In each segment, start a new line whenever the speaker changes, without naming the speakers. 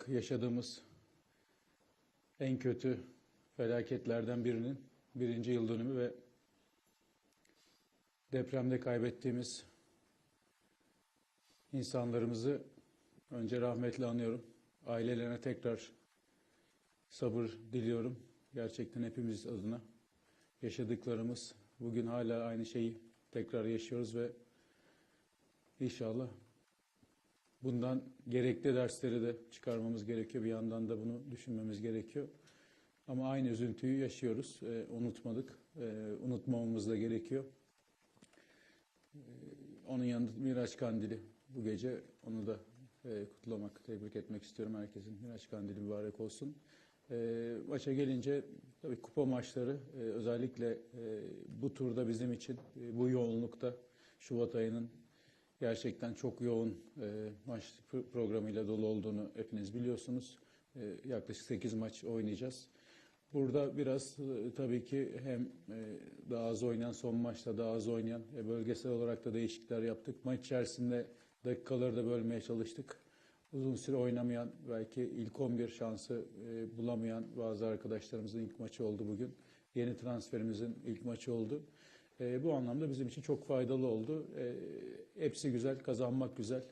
olarak yaşadığımız en kötü felaketlerden birinin birinci yıl dönümü ve depremde kaybettiğimiz insanlarımızı önce rahmetle anıyorum. Ailelerine tekrar sabır diliyorum. Gerçekten hepimiz adına yaşadıklarımız bugün hala aynı şeyi tekrar yaşıyoruz ve inşallah bundan gerekli dersleri de çıkarmamız gerekiyor. Bir yandan da bunu düşünmemiz gerekiyor. Ama aynı üzüntüyü yaşıyoruz. Ee, unutmadık. Ee, unutmamamız da gerekiyor. Ee, onun yanında Miraç Kandili bu gece onu da e, kutlamak, tebrik etmek istiyorum herkesin. Miraç Kandili mübarek olsun. Ee, maça gelince tabii kupa maçları e, özellikle e, bu turda bizim için e, bu yoğunlukta Şubat ayının gerçekten çok yoğun e, maç pro- programıyla dolu olduğunu hepiniz biliyorsunuz. E, yaklaşık 8 maç oynayacağız. Burada biraz e, tabii ki hem e, daha az oynayan, son maçta daha az oynayan, e, bölgesel olarak da değişiklikler yaptık. Maç içerisinde dakikaları da bölmeye çalıştık. Uzun süre oynamayan, belki ilk 11 şansı e, bulamayan bazı arkadaşlarımızın ilk maçı oldu bugün. Yeni transferimizin ilk maçı oldu. E, bu anlamda bizim için çok faydalı oldu. E, hepsi güzel, kazanmak güzel.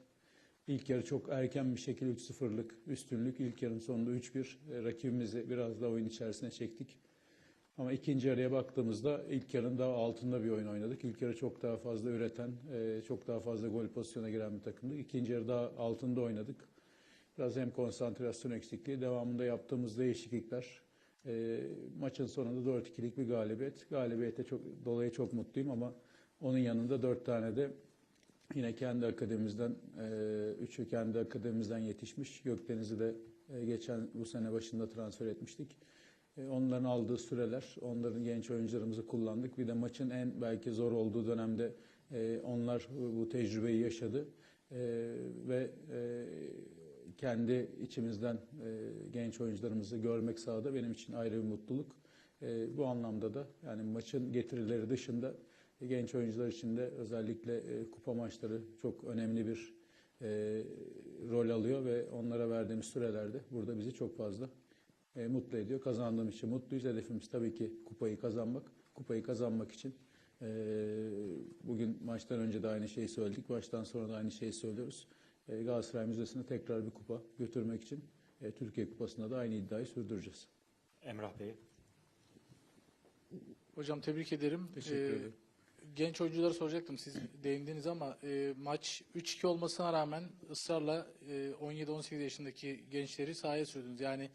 İlk yarı çok erken bir şekilde 3-0'lık üstünlük. İlk yarının sonunda 3-1 e, rakibimizi biraz da oyun içerisine çektik. Ama ikinci yarıya baktığımızda ilk yarının daha altında bir oyun oynadık. İlk yarı çok daha fazla üreten, e, çok daha fazla gol pozisyona giren bir takımdı. İkinci yarı daha altında oynadık. Biraz hem konsantrasyon eksikliği, devamında yaptığımız değişiklikler. E, maçın sonunda 4-2'lik bir galibiyet. Galibiyete çok, dolayı çok mutluyum ama onun yanında 4 tane de yine kendi akademimizden, e, üçü kendi akademimizden yetişmiş. Gökdeniz'i de e, geçen bu sene başında transfer etmiştik. E, Onların aldığı süreler, onların genç oyuncularımızı kullandık. Bir de maçın en belki zor olduğu dönemde e, onlar bu tecrübeyi yaşadı. E, ve e, kendi içimizden e, genç oyuncularımızı görmek sahada benim için ayrı bir mutluluk. E, bu anlamda da yani maçın getirileri dışında genç oyuncular için de özellikle e, kupa maçları çok önemli bir e, rol alıyor ve onlara verdiğimiz sürelerde burada bizi çok fazla e, mutlu ediyor. Kazandığım için mutluyuz. Hedefimiz tabii ki kupayı kazanmak. Kupayı kazanmak için e, bugün maçtan önce de aynı şeyi söyledik. Maçtan sonra da aynı şeyi söylüyoruz. E, Galatasaray Müzesi'ne tekrar bir kupa götürmek için e, Türkiye Kupası'nda da aynı iddiayı sürdüreceğiz.
Emrah Bey.
Hocam tebrik ederim.
Teşekkür
Ee,
ederim.
Genç oyuncuları soracaktım siz değindiniz ama e, maç 3-2 olmasına rağmen ısrarla e, 17-18 yaşındaki gençleri sahaya sürdünüz. Yani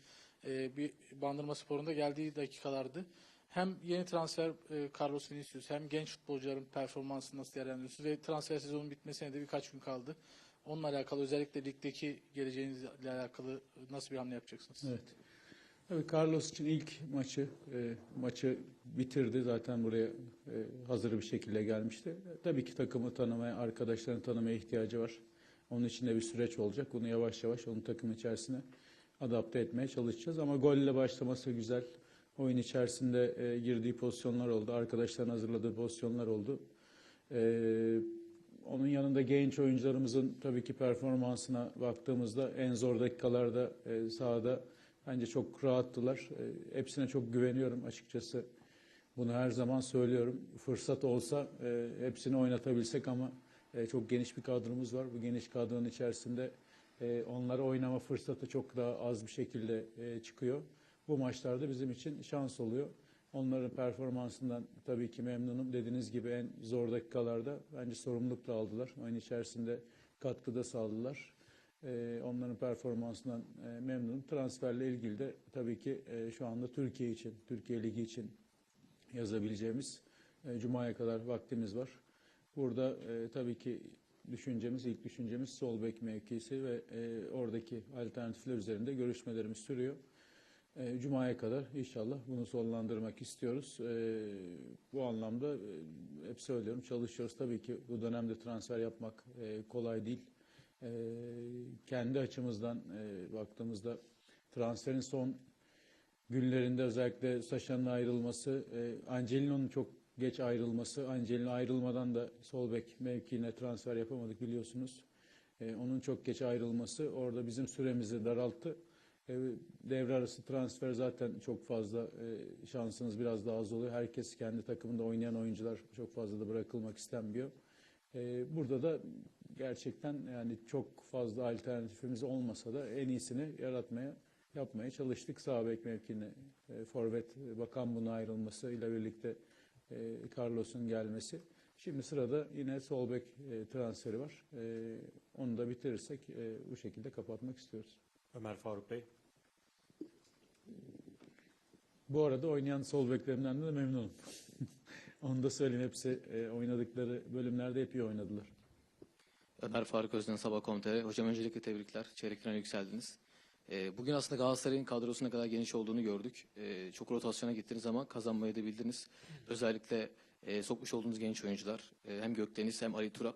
e, bir Bandırma Spor'unda geldiği dakikalardı. Hem yeni transfer e, Carlos Vinicius hem genç futbolcuların performansını nasıl değerlendiriyorsunuz ve transfer sezonun bitmesine de birkaç gün kaldı. Onunla alakalı özellikle ligdeki geleceğinizle alakalı nasıl bir hamle yapacaksınız?
Evet. Tabii Carlos için ilk maçı e, maçı bitirdi. Zaten buraya e, hazır bir şekilde gelmişti. Tabii ki takımı tanımaya, arkadaşlarını tanımaya ihtiyacı var. Onun için de bir süreç olacak. Bunu yavaş yavaş onun takım içerisine adapte etmeye çalışacağız. Ama golle başlaması güzel. Oyun içerisinde e, girdiği pozisyonlar oldu. Arkadaşların hazırladığı pozisyonlar oldu. E, onun yanında genç oyuncularımızın tabii ki performansına baktığımızda en zor dakikalarda e, sahada bence çok rahattılar. E, hepsine çok güveniyorum açıkçası. Bunu her zaman söylüyorum. Fırsat olsa e, hepsini oynatabilsek ama e, çok geniş bir kadromuz var. Bu geniş kadronun içerisinde e, onlara oynama fırsatı çok daha az bir şekilde e, çıkıyor. Bu maçlarda bizim için şans oluyor. Onların performansından tabii ki memnunum. Dediğiniz gibi en zor dakikalarda bence sorumluluk da aldılar. Oyun içerisinde katkıda sağladılar. Ee, onların performansından e, memnunum. Transferle ilgili de tabii ki e, şu anda Türkiye için, Türkiye Ligi için yazabileceğimiz e, Cuma'ya kadar vaktimiz var. Burada tabii ki düşüncemiz, ilk düşüncemiz sol bek mevkisi ve oradaki alternatifler üzerinde görüşmelerimiz sürüyor. Cuma'ya kadar inşallah bunu sonlandırmak istiyoruz. Bu anlamda e, hep söylüyorum çalışıyoruz. Tabii ki bu dönemde transfer yapmak kolay değil. E, kendi açımızdan e, baktığımızda transferin son günlerinde özellikle Saşa'nın ayrılması, e, Angelino'nun çok geç ayrılması, Angelino ayrılmadan da sol bek mevkiine transfer yapamadık biliyorsunuz. E, onun çok geç ayrılması orada bizim süremizi daralttı. E, devre arası transfer zaten çok fazla e, şansınız biraz daha az oluyor. Herkes kendi takımında oynayan oyuncular çok fazla da bırakılmak istenmiyor. E, burada da gerçekten yani çok fazla alternatifimiz olmasa da en iyisini yaratmaya yapmaya çalıştık. Sağ bek mevkine e, forvet Bakan bunun ayrılmasıyla birlikte e, Carlos'un gelmesi. Şimdi sırada yine sol bek e, transferi var. E, onu da bitirirsek e, bu şekilde kapatmak istiyoruz.
Ömer Faruk Bey.
Bu arada oynayan sol beklerimden de memnunum. Onu da söyleyeyim. Hepsi e, oynadıkları bölümlerde hep iyi oynadılar.
Ömer Faruk Özden Sabah.com.tr. Hocam öncelikle tebrikler. Çeyrek finale yükseldiniz. Ee, bugün aslında Galatasaray'ın kadrosu ne kadar geniş olduğunu gördük. Ee, çok rotasyona gittiniz ama kazanmayı da bildiniz. Özellikle e, sokmuş olduğunuz genç oyuncular. e, hem Gökdeniz hem Ali Turap.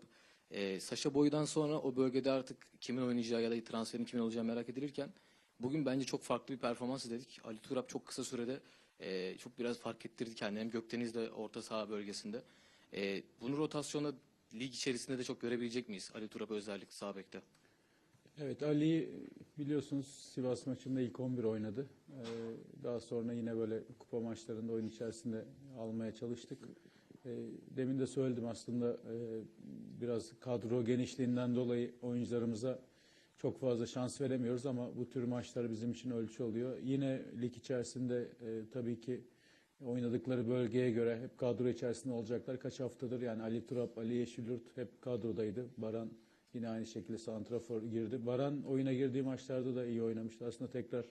E, Saşa Boy'dan sonra o bölgede artık kimin oynayacağı ya da transferin kimin olacağı merak edilirken bugün bence çok farklı bir performans izledik. Ali Turap çok kısa sürede e, çok biraz fark ettirdi kendini. Hem Gökdeniz de orta saha bölgesinde. E, bunu rotasyonda lig içerisinde de çok görebilecek miyiz? Ali Turap özellikle sağ bekte.
Evet Ali biliyorsunuz Sivas maçında ilk 11 oynadı. Ee, daha sonra yine böyle kupa maçlarında oyun içerisinde almaya çalıştık. Ee, demin de söyledim aslında e, biraz kadro genişliğinden dolayı oyuncularımıza çok fazla şans veremiyoruz ama bu tür maçlar bizim için ölçü oluyor. Yine lig içerisinde e, tabii ki oynadıkları bölgeye göre hep kadro içerisinde olacaklar. Kaç haftadır yani Ali Turap, Ali Yeşilyurt hep kadrodaydı. Baran Yine aynı şekilde santrafor girdi. Baran oyuna girdiği maçlarda da iyi oynamıştı. Aslında tekrar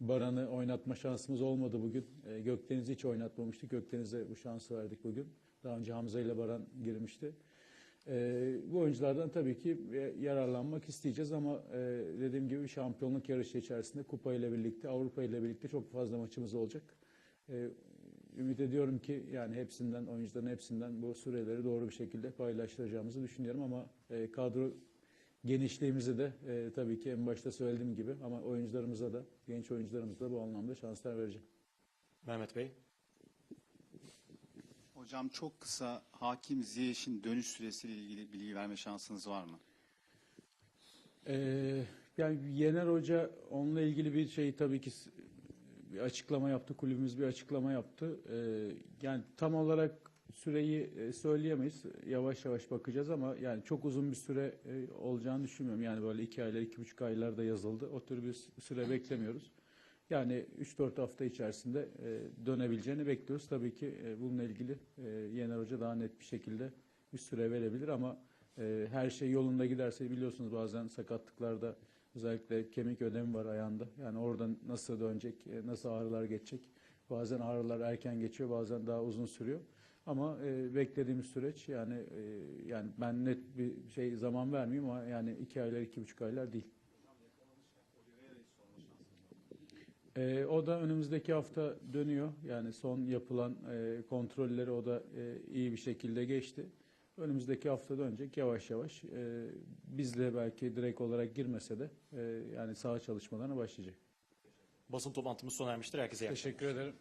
Baran'ı oynatma şansımız olmadı bugün. E, Gökdeniz'i hiç oynatmamıştık. Gökdeniz'e bu şansı verdik bugün. Daha önce Hamza ile Baran girmişti. E, bu oyunculardan tabii ki e, yararlanmak isteyeceğiz ama e, dediğim gibi şampiyonluk yarışı içerisinde Kupa ile birlikte, Avrupa ile birlikte çok fazla maçımız olacak. E, ümit ediyorum ki yani hepsinden oyuncuların hepsinden bu süreleri doğru bir şekilde paylaştıracağımızı düşünüyorum ama e, kadro genişliğimizi de e, tabii ki en başta söylediğim gibi ama oyuncularımıza da genç oyuncularımıza da bu anlamda şanslar vereceğim.
Mehmet Bey.
Hocam çok kısa Hakim Ziyech'in dönüş süresiyle ilgili bilgi verme şansınız var mı?
Ee, yani Yener Hoca onunla ilgili bir şey tabii ki bir açıklama yaptı. Kulübümüz bir açıklama yaptı. Ee, yani tam olarak süreyi e, söyleyemeyiz. Yavaş yavaş bakacağız ama yani çok uzun bir süre e, olacağını düşünmüyorum. Yani böyle iki aylar, iki buçuk aylarda yazıldı. O tür bir süre beklemiyoruz. Yani 3-4 hafta içerisinde e, dönebileceğini bekliyoruz. Tabii ki e, bununla ilgili e, Yener Hoca daha net bir şekilde bir süre verebilir ama her şey yolunda giderse biliyorsunuz bazen sakatlıklarda özellikle kemik ödemi var ayağında. Yani oradan nasıl dönecek, nasıl ağrılar geçecek. Bazen ağrılar erken geçiyor, bazen daha uzun sürüyor. Ama e, beklediğimiz süreç yani yani ben net bir şey zaman vermeyeyim ama yani iki aylar, iki buçuk aylar değil. E, o da önümüzdeki hafta dönüyor. Yani son yapılan e, kontrolleri o da e, iyi bir şekilde geçti. Önümüzdeki hafta dönecek yavaş yavaş. E, bizle belki direkt olarak girmese de e, yani saha çalışmalarına başlayacak.
Basın toplantımız sona ermiştir. Herkese iyi.
Teşekkür ederim.